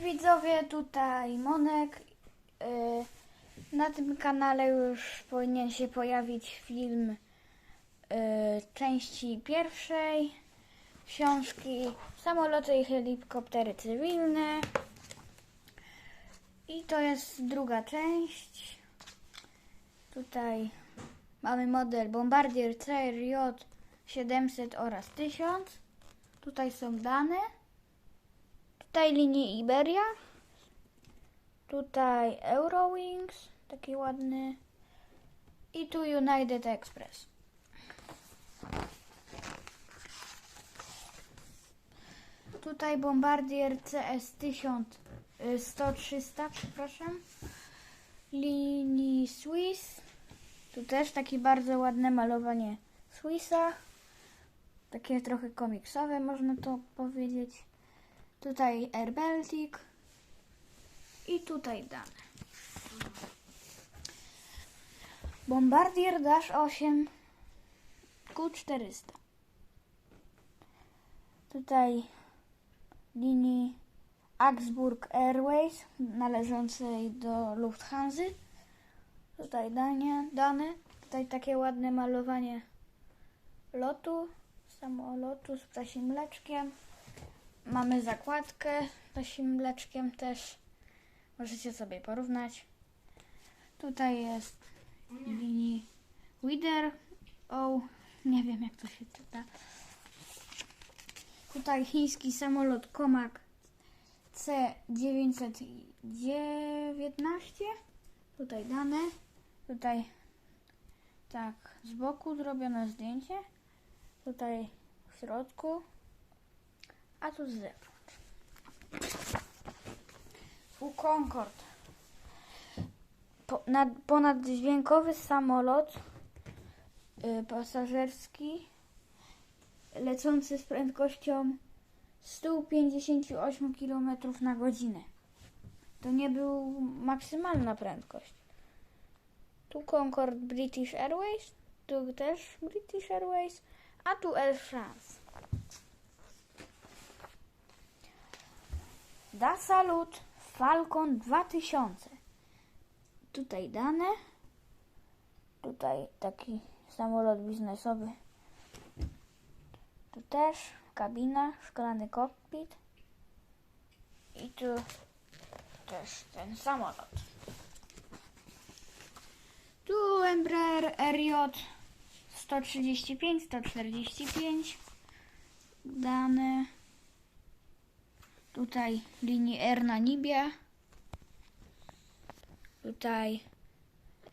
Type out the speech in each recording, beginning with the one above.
widzowie, tutaj Monek. Yy, Na tym kanale już powinien się pojawić film yy, części pierwszej książki Samoloty i helikoptery cywilne. I to jest druga część. Tutaj mamy model Bombardier CRJ 700 oraz 1000. Tutaj są dane. Tutaj linii Iberia. Tutaj Eurowings, taki ładny. I tu United Express. Tutaj Bombardier CS 1000, y, 100 300, przepraszam. Linii Swiss. Tu też takie bardzo ładne malowanie Swissa. Takie trochę komiksowe, można to powiedzieć. Tutaj Air Baltic. I tutaj dane. Bombardier Dash 8 Q400. Tutaj linii Augsburg Airways należącej do Lufthansa. Tutaj danie, dane. Tutaj takie ładne malowanie lotu, samolotu z ptasim mleczkiem. Mamy zakładkę z ptasim mleczkiem też. Możecie sobie porównać. Tutaj jest linii Wider. O, nie wiem jak to się czyta. Tutaj chiński samolot Comac C919. Tutaj dane. Tutaj tak z boku zrobione zdjęcie. Tutaj w środku. A tu z zewnątrz. U Concorde. Po, nad, ponaddźwiękowy samolot y, pasażerski lecący z prędkością 158 km na godzinę. To nie był maksymalna prędkość. Tu Concorde British Airways, tu też British Airways, a tu Air France. Da Salut Falcon 2000. Tutaj dane. Tutaj taki samolot biznesowy. Tu też kabina, szklany kokpit. I tu też ten samolot. Tu Embraer RJ 135, 145 dane. Tutaj linii R na Nibie. Tutaj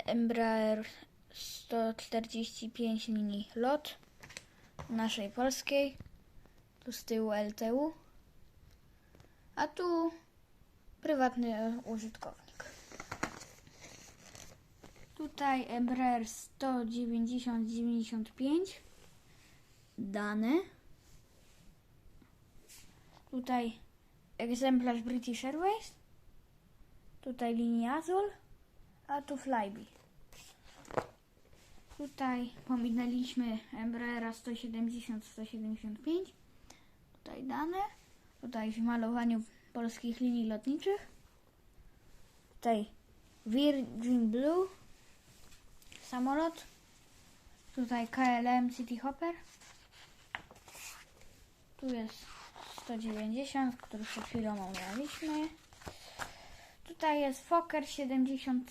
Embraer 145 linii LOT naszej polskiej. Tu z tyłu LTU. A tu prywatny użytkownik. Tutaj Embraer 190-95 dane. Tutaj egzemplarz British Airways. Tutaj linia Azul, a tu Flybe. Tutaj pominęliśmy Embraera 170-175. Tutaj dane. Tutaj w malowaniu polskich linii lotniczych. Tutaj Virgin Blue samolot. Tutaj KLM City Hopper. Tu jest 190, który przed chwilą omawialiśmy. Tutaj jest Fokker 70-100.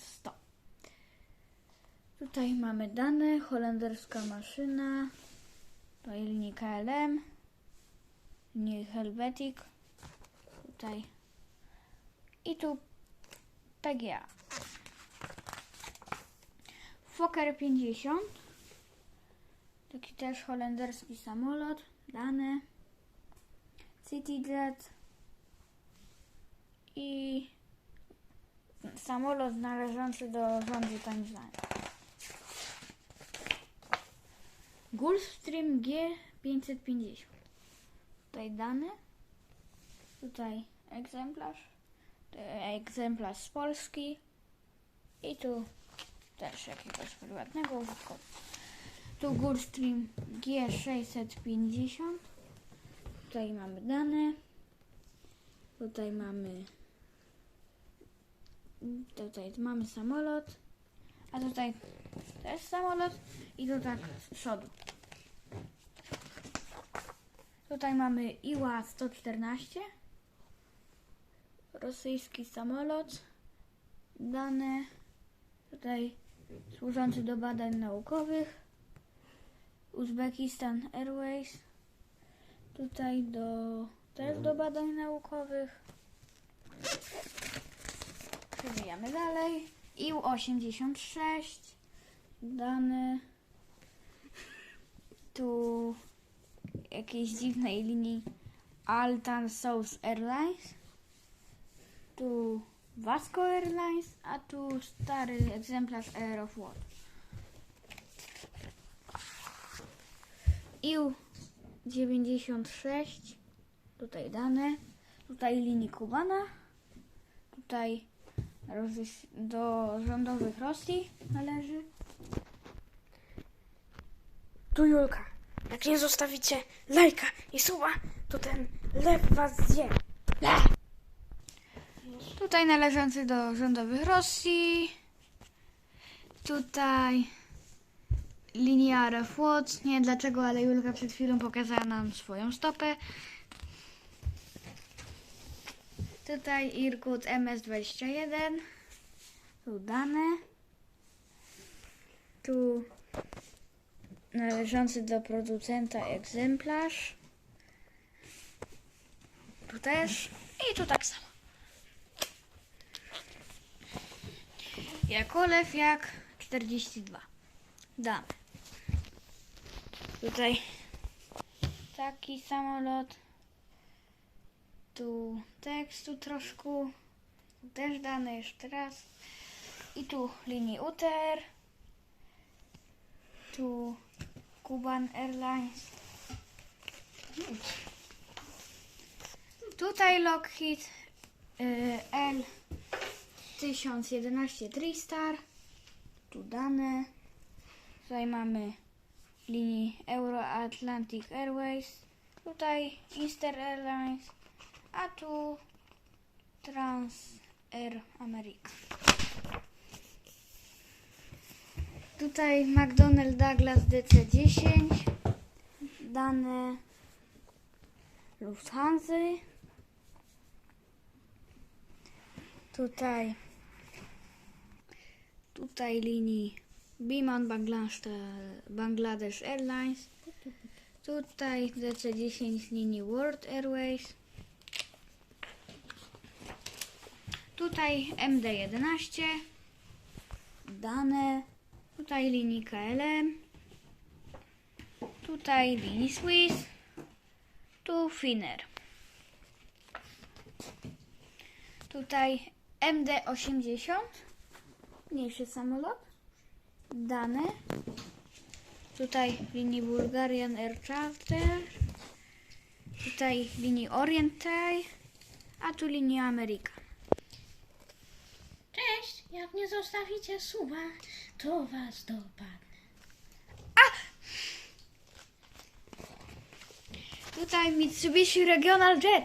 Tutaj mamy dane, holenderska maszyna, tutaj linii KLM, linii Helvetic, tutaj. I tu PGA. Fokker 50, taki też holenderski samolot, dane, CityJet i samolot należący do rządu Tanzanii. Gulfstream G550. Tutaj dane. Tutaj egzemplarz. Egzemplarz z Polski. I tu też jakiegoś prywatnego. Tu Gulfstream G650. Tutaj mamy dane. Tutaj mamy Tutaj mamy samolot, a tutaj też samolot i to tak z przodu. Tutaj mamy Iła-114, rosyjski samolot, dane tutaj służący do badań naukowych, Uzbekistan Airways, tutaj do, też do badań naukowych. Przewijamy dalej. IU-86, dane tu jakiejś dziwnej linii Altan South Airlines, tu Vasco Airlines, a tu stary egzemplarz Aeroflot. IU-96, tutaj dane, tutaj linii Kubana, tutaj do rządowych Rosji należy. Tu Julka. Jak nie zostawicie lajka i suba, to ten lew was zje. Tutaj należący do rządowych Rosji. Tutaj linia Aeroflot. Nie dlaczego, ale Julka przed chwilą pokazała nam swoją stopę. Tutaj Irkut MS-21. Tu dane. Tu należący do producenta egzemplarz. Tu też. I tu tak samo. Jakolew jak 42. Damy. Tutaj taki samolot. Tu tekstu troszkę. Też dane jeszcze raz. I tu linii UTR. Tu Kuban Airlines. Tutaj Lockheed y, L 1011 TriStar. Tu dane. Tutaj mamy linii Euro-Atlantic Airways. Tutaj Easter Airlines. A tu Trans Air America. Tutaj McDonnell Douglas DC-10. Dane Lufthansa. Tutaj tutaj linii Biman Bangladesh, Bangladesh Airlines. Tutaj DC-10 linii World Airways. Tutaj MD-11. Dane. Tutaj linii KLM. Tutaj linii Swiss. Tu Finnair. Tutaj MD-80, mniejszy samolot, dane, tutaj linii Bulgarian Air Charter, tutaj linii Oriental, a tu linia Amerika. Cześć, jak nie zostawicie suba, to was dopadnę. Tutaj Mitsubishi Regional Jet.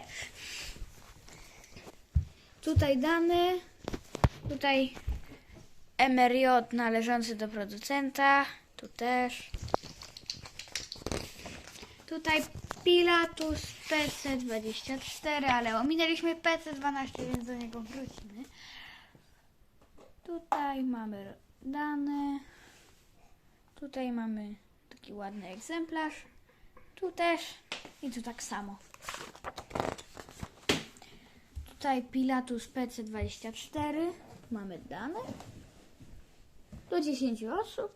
Tutaj dane. Tutaj MRJ należący do producenta. Tu też. Tutaj Pilatus PC24, ale ominęliśmy PC12, więc do niego wrócimy. Tutaj mamy dane. Tutaj mamy taki ładny egzemplarz. Tu też. I tu tak samo. Tutaj Pilatus PC24. Mamy dane. Do 10 osób.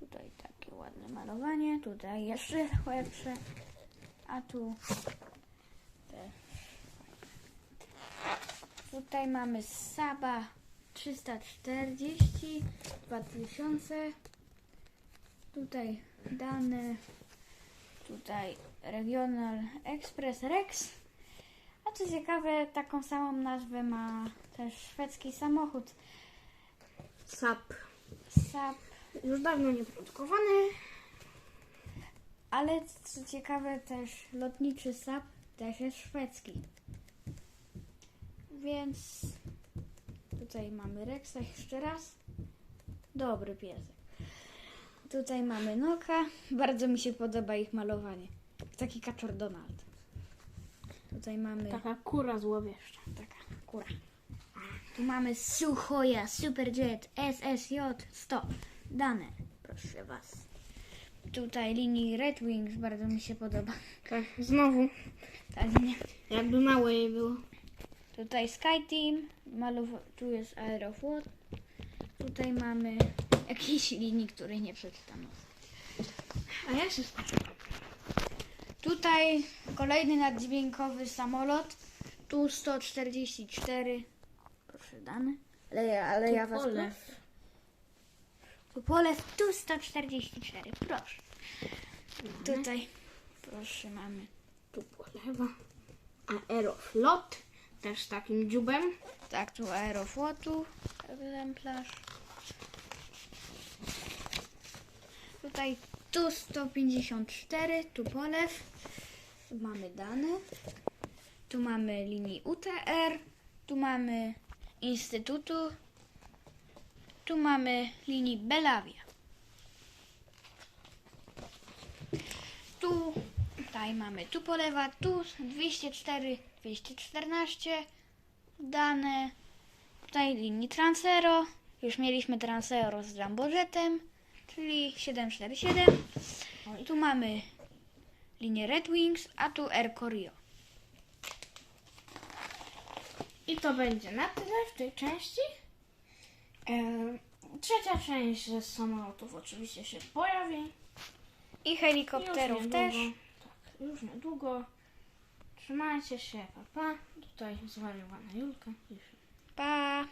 Tutaj takie ładne malowanie. Tutaj jeszcze lepsze. A tu te. Tutaj mamy Saba 340 2000. Tutaj dane. Tutaj Regional Express Rex. A co ciekawe, taką samą nazwę ma też szwedzki samochód Sap. SAP, Już dawno nie produkowany. ale co ciekawe też lotniczy SAP też jest szwedzki. Więc Tutaj mamy Rexa jeszcze raz. Dobry piesek. Tutaj mamy Noka. Bardzo mi się podoba ich malowanie. Taki kaczor Donald. Tutaj mamy Taka kura złowieszcza. taka kura. Tu mamy Suchoja Superjet SSJ 100. Dane, proszę Was. Tutaj linii Red Wings bardzo mi się podoba. Tak, znowu. Ta linia. Jakby małe jej było. Tutaj Sky Team, malowa- tu jest Aeroflot. Tutaj mamy jakieś linii, której nie przeczytano. A ja się. Tutaj kolejny naddźwiękowy samolot. Tu 144. Proszę dane. Ale, ja- ale ja was Polew. proszę. Tu polew, tu 144. Proszę. Tutaj proszę mamy. Tu polewa. Aeroflot. Też takim dziubem. Tak, tu Aeroflotu egzemplarz. Tutaj tu 154, tu polew. Tu mamy dane. Tu mamy linii UTR. Tu mamy Instytutu. Tu mamy linii Belawia. Tu, tutaj mamy tu polewa, tu 204, 214 dane. Tutaj linii Transero. Już mieliśmy Transero z Lambojetem, czyli 747. I tu mamy linię Red Wings, a tu Air Corio. I to będzie na tyle w tej części. Em, trzecia część ze samolotów oczywiście się pojawi. I Już helikopterów niedługo. też. Tak, już niedługo. Trzymajcie się, pa, pa. Tutaj zwariowana Julka. Już. Pa!